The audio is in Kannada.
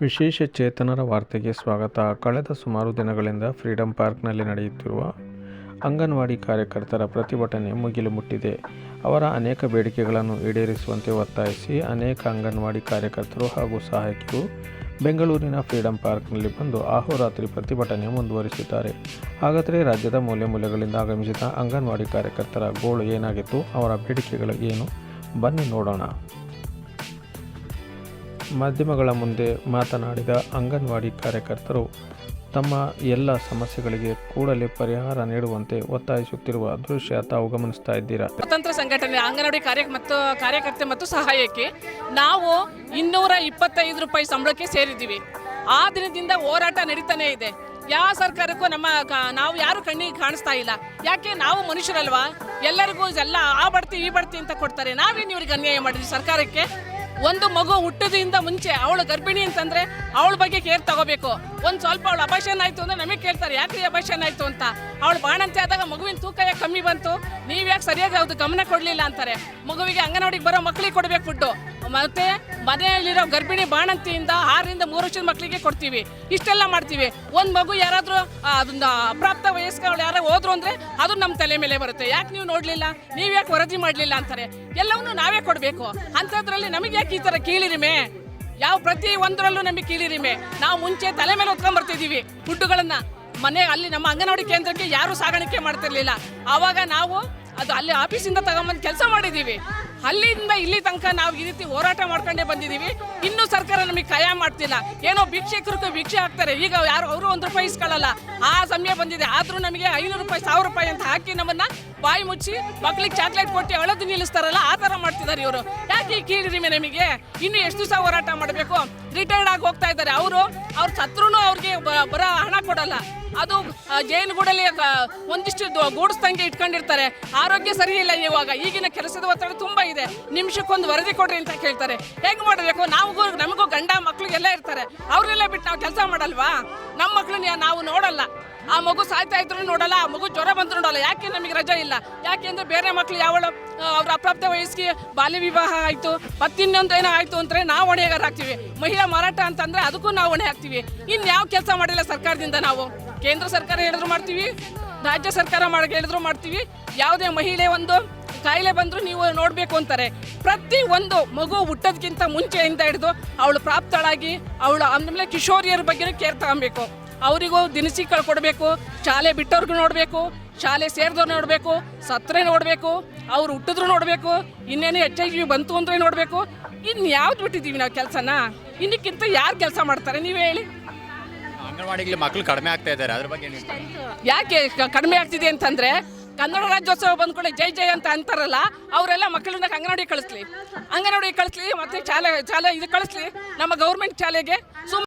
ವಿಶೇಷ ಚೇತನರ ವಾರ್ತೆಗೆ ಸ್ವಾಗತ. ಕಳೆದ ಸುಮಾರು ದಿನಗಳಿಂದ ಫ್ರೀಡಂ ಪಾರ್ಕ್ನಲ್ಲಿ ನಡೆಯುತ್ತಿರುವ ಅಂಗನವಾಡಿ ಕಾರ್ಯಕರ್ತರ ಪ್ರತಿಭಟನೆ ಮುಗಿಲು ಮುಟ್ಟಿದೆ. ಅವರ ಅನೇಕ ಬೇಡಿಕೆಗಳನ್ನು ಈಡೇರಿಸುವಂತೆ ಒತ್ತಾಯಿಸಿ ಅನೇಕ ಅಂಗನವಾಡಿ ಕಾರ್ಯಕರ್ತರು ಹಾಗೂ ಸಹಾಯಕಿಯರು ಬೆಂಗಳೂರಿನ ಫ್ರೀಡಂ ಪಾರ್ಕ್ನಲ್ಲಿ ಬಂದು ಅಹೋರಾತ್ರಿ ಪ್ರತಿಭಟನೆ ಮುಂದುವರಿಸಿದ್ದಾರೆ. ಹಾಗಾದರೆ ರಾಜ್ಯದ ಮೂಲೆ ಮೂಲೆಗಳಿಂದ ಆಗಮಿಸಿದ ಅಂಗನವಾಡಿ ಕಾರ್ಯಕರ್ತರ ಗೋಳು ಏನಾಗಿತ್ತು? ಅವರ ಬೇಡಿಕೆಗಳು ಏನು? ಬನ್ನಿ ನೋಡೋಣ. ಮಾಧ್ಯಮಗಳ ಮುಂದೆ ಮಾತನಾಡಿದ ಅಂಗನವಾಡಿ ಕಾರ್ಯಕರ್ತರು, ತಮ್ಮ ಎಲ್ಲ ಸಮಸ್ಯೆಗಳಿಗೆ ಕೂಡಲೇ ಪರಿಹಾರ ನೀಡುವಂತೆ ಒತ್ತಾಯಿಸುತ್ತಿರುವ ದೃಶ್ಯ ತಾವು ಗಮನಿಸ್ತಾ ಇದ್ದೀರಾ? ಸ್ವತಂತ್ರ ಸಂಘಟನೆ, ಅಂಗನವಾಡಿ ಕಾರ್ಯ ಮತ್ತು ಕಾರ್ಯಕರ್ತೆ ಮತ್ತು ಸಹಾಯಕ್ಕೆ ನಾವು ಇನ್ನೂರ ಇಪ್ಪತ್ತೈದು ರೂಪಾಯಿ ಸಂಬಳಕ್ಕೆ ಸೇರಿದ್ದೀವಿ. ಆ ದಿನದಿಂದ ಹೋರಾಟ ನಡೀತಾನೆ ಇದೆ. ಯಾವ ಸರ್ಕಾರಕ್ಕೂ ನಮ್ಮ ನಾವು ಯಾರು ಕಣ್ಣಿಗೆ ಕಾಣಿಸ್ತಾ ಇಲ್ಲ. ಯಾಕೆ? ನಾವು ಮನುಷ್ಯರಲ್ವಾ? ಎಲ್ಲರಿಗೂ ಎಲ್ಲ ಆ ಬಡ್ತಿ, ಈ ಬಡ್ತಿ ಅಂತ ಕೊಡ್ತಾರೆ. ನಾವೇನು ಇವ್ರಿಗೆ ಅನ್ಯಾಯ ಮಾಡಿದ್ವಿ ಸರ್ಕಾರಕ್ಕೆ? ಒಂದು ಮಗು ಹುಟ್ಟೋದ್ರಿಂದ ಮುಂಚೆ ಅವಳು ಗರ್ಭಿಣಿ ಅಂತಂದ್ರೆ ಅವಳ ಬಗ್ಗೆ ಕೇರ್ ತಗೋಬೇಕು. ಒಂದು ಸ್ವಲ್ಪ ಅವಳು ಅಭಾಷಣ ಆಯ್ತು ಅಂದ್ರೆ ನಮಗೆ ಕೇಳ್ತಾರೆ ಯಾಕೆ ಅಭಾಷಣ ಆಯ್ತು ಅಂತ? ಅವಳು ಬಾಣಂತೆ ಆದಾಗ ಮಗುವಿನ ತೂಕ ಯಾಕೆ ಕಮ್ಮಿ ಬಂತು? ನೀವ್ ಯಾಕೆ ಸರಿಯಾಗಿ ಅದು ಗಮನ ಕೊಡ್ಲಿಲ್ಲ ಅಂತಾರೆ. ಮಗುವಿಗೆ ಅಂಗನವಾಡಿಗೆ ಬರೋ ಮಕ್ಕಳಿಗೆ ಕೊಡ್ಬೇಕು ಫುಡ್ಡು. ಮತ್ತೆ ಮನೆಯಲ್ಲಿರೋ ಗರ್ಭಿಣಿ ಬಾಣಂತಿಯಿಂದ ಆರರಿಂದ ಮೂರು ವರ್ಷದ ಮಕ್ಕಳಿಗೆ ಕೊಡ್ತೀವಿ. ಇಷ್ಟೆಲ್ಲ ಮಾಡ್ತೀವಿ. ಒಂದು ಮಗು ಯಾರಾದರೂ ಅದನ್ನ ಅಪ್ರಾಪ್ತ ವಯಸ್ಕರು ಯಾರೋ ಹೋದ್ರು ಅಂದರೆ ಅದು ನಮ್ಮ ತಲೆ ಮೇಲೆ ಬರುತ್ತೆ. ಯಾಕೆ ನೀವು ನೋಡಲಿಲ್ಲ? ನೀವು ಯಾಕೆ ವರದಿ ಮಾಡಲಿಲ್ಲ ಅಂತಾರೆ. ಎಲ್ಲವನ್ನೂ ನಾವೇ ಕೊಡಬೇಕು. ಅಂಥದ್ರಲ್ಲಿ ನಮಗೆ ಯಾಕೆ ಈ ಥರ ಕೀಳಿರಿಮೆ? ಯಾವ ಪ್ರತಿ ಒಂದರಲ್ಲೂ ನಮಗೆ ಕೀಳಿರಿಮೆ. ನಾವು ಮುಂಚೆ ತಲೆ ಮೇಲೆ ಹೊತ್ಕೊಂಡ್ ಬರ್ತಿದೀವಿ. ಫುಡ್ಡುಗಳನ್ನ ಮನೆ, ಅಲ್ಲಿ ನಮ್ಮ ಅಂಗನವಾಡಿ ಕೇಂದ್ರಕ್ಕೆ ಯಾರು ಸಾಗಾಣಿಕೆ ಮಾಡ್ತಿರ್ಲಿಲ್ಲ. ಆವಾಗ ನಾವು ಅದು ಅಲ್ಲಿ ಆಫೀಸಿಂದ ತಗೊಂಬಂದು ಕೆಲಸ ಮಾಡಿದೀವಿ. ಅಲ್ಲಿಂದ ಇಲ್ಲಿ ತನಕ ನಾವು ಈ ರೀತಿ ಹೋರಾಟ ಮಾಡ್ಕೊಂಡೇ ಬಂದಿದ್ದೀವಿ. ಇನ್ನೂ ಸರ್ಕಾರ ನಮಗೆ ಕಯ ಮಾಡ್ತಿಲ್ಲ. ಏನೋ ಭಿಕ್ಷಕರಿಗೆ ಭಿಕ್ಷೆ ಹಾಕ್ತಾರೆ. ಈಗ ಯಾರು ಅವರು ಒಂದು ರೂಪಾಯಿ ಇಸ್ಕೊಳ್ಳಲ್ಲ. ಆ ಸಮಯ ಬಂದಿದೆ. ಆದರೂ ನಮಗೆ ಐನೂರು ರೂಪಾಯಿ, ಸಾವಿರ ರೂಪಾಯಿ ಅಂತ ಹಾಕಿ ನಮ್ಮನ್ನ ಬಾಯಿ ಮುಚ್ಚಿ ಮಕ್ಳಿಗೆ ಚಾಕ್ಲೇಟ್ ಕೊಟ್ಟು ಅಳದು ನಿಲ್ಲಿಸ್ತಾರಲ್ಲ, ಆ ಥರ ಮಾಡ್ತಿದ್ದಾರೆ ಇವರು. ಯಾಕೆ ಈ ನಮಗೆ? ಇನ್ನು ಎಷ್ಟು ದಿವಸ ಹೋರಾಟ ಮಾಡಬೇಕು? ರಿಟೈರ್ಡ್ ಆಗಿ ಹೋಗ್ತಾ ಇದ್ದಾರೆ. ಅವರು, ಅವ್ರು ಸತ್ರೂ ಅವ್ರಿಗೆ ಬರ ಹಣ ಕೊಡಲ್ಲ. ಅದು ಜೈಲುಗೂಡಲ್ಲಿ ಒಂದಿಷ್ಟು ಗೂಡಿಸ್ದಂಗೆ ಇಟ್ಕೊಂಡಿರ್ತಾರೆ. ಆರೋಗ್ಯ ಸರಿ ಇಲ್ಲ ಇವಾಗ. ಈಗಿನ ಕೆಲಸದ ಒತ್ತಡ ತುಂಬಾ ಇದೆ. ನಿಮಿಷಕ್ಕೊಂದು ವರದಿ ಕೊಡ್ರಿ ಅಂತ ಕೇಳ್ತಾರೆ. ಹೆಂಗ್ ಮಾಡಬೇಕು? ನಾವು ನಮಗೂ ಗಂಡ ಮಕ್ಳಿಗೆಲ್ಲ ಇರ್ತಾರೆ. ಅವರೆಲ್ಲ ಬಿಟ್ಟು ನಾವು ಕೆಲಸ ಮಾಡಲ್ವಾ? ನಮ್ಮ ಮಕ್ಕಳನ್ನ ನಾವು ನೋಡಲ್ಲ. ಆ ಮಗು ಸಾಯ್ತಾ ಇದ್ರು ನೋಡಲ್ಲ, ಆ ಮಗು ಜ್ವರ ಬಂದ್ರು ನೋಡಲ್ಲ, ಯಾಕೆ ನಮಗೆ ರಜೆ ಇಲ್ಲ? ಯಾಕೆಂದ್ರೆ ಬೇರೆ ಮಕ್ಳು ಯಾವಳು ಅವ್ರ ಅಪ್ರಾಪ್ತ ವಯಸ್ಸಿಗೆ ಬಾಲ್ಯ ವಿವಾಹ ಆಯ್ತು, ಮತ್ತಿನ್ನೊಂದು ಏನೋ ಆಯ್ತು ಅಂದ್ರೆ ನಾವು ಹೊಣೆಗಾರ ಹಾಕ್ತಿವಿ ಮಹಿಳಾ ಮಾರಾಟ ಅಂತಂದ್ರೆ ಅದಕ್ಕೂ ನಾವು ಹೊಣೆ ಹಾಕ್ತೀವಿ ಇನ್ ಯಾವ ಕೆಲಸ ಮಾಡಿಲ್ಲ ಸರ್ಕಾರದಿಂದ ನಾವು? ಕೇಂದ್ರ ಸರ್ಕಾರ ಹೇಳಿದ್ರು ಮಾಡ್ತೀವಿ, ರಾಜ್ಯ ಸರ್ಕಾರ ಮಾಡಿ, ಹೇಳಿದ್ರು ಮಾಡ್ತೀವಿ. ಯಾವುದೇ ಮಹಿಳೆ ಒಂದು ಕಾಯಿಲೆ ಬಂದ್ರು ನೀವು ನೋಡಬೇಕು ಅಂತಾರೆ. ಪ್ರತಿ ಒಂದು ಮಗು ಹುಟ್ಟೋದಕ್ಕಿಂತ ಮುಂಚೆಯಿಂದ ಹಿಡಿದು ಅವಳು ಪ್ರಾಪ್ತಳಾಗಿ, ಅವಳು ಆಮೇಲೆ ಕಿಶೋರಿಯರ ಬಗ್ಗೆ ಕೇರ್ ತಗೊಬೇಕು. ಅವರಿಗೂ ದಿನಸಿ ಕೊಡಬೇಕು ಶಾಲೆ ಬಿಟ್ಟವ್ರಿಗೂ ನೋಡಬೇಕು ಶಾಲೆ ಸೇರಿದವ್ರು ನೋಡಬೇಕು ಸತ್ತರೆ ನೋಡಬೇಕು ಅವ್ರು ಹುಟ್ಟಿದ್ರು ನೋಡಬೇಕು ಇನ್ನೇನು ಎಚ್ ಐ ವಿ ಬಂತು ಅಂದ್ರೆ ನೋಡಬೇಕು. ಇನ್ನು ಯಾವ್ದು ಬಿಟ್ಟಿದ್ದೀವಿ ನಾವು ಕೆಲಸನ? ಇನ್ನಕ್ಕಿಂತ ಯಾರು ಕೆಲಸ ಮಾಡ್ತಾರೆ? ನೀವು ಹೇಳಿ. ಅಂಗನವಾಡಿಗೆ ಮಕ್ಕಳು ಕಡಿಮೆ ಆಗ್ತಾ ಇದ್ದಾರೆ. ಅದ್ರ ಬಗ್ಗೆ ಯಾಕೆ ಕಡಿಮೆ ಆಗ್ತಿದೆ ಅಂತಂದ್ರೆ ಕನ್ನಡ ರಾಜ್ಯೋತ್ಸವ ಬಂದ್ಕೊಳ್ಳಿ ಜೈ ಜೈ ಅಂತ ಅಂತಾರಲ್ಲ ಅವರೆಲ್ಲ ಮಕ್ಕಳನ್ನ ಅಂಗನವಾಡಿ ಕಳಿಸ್ಲಿ. ಅಂಗನವಾಡಿ ಕಳಿಸ್ಲಿ ಮತ್ತೆ ಶಾಲೆ ಶಾಲೆ ಇದು ಕಳಿಸ್ಲಿ ನಮ್ಮ ಗೌರ್ಮೆಂಟ್ ಶಾಲೆಗೆ ಸುಮ್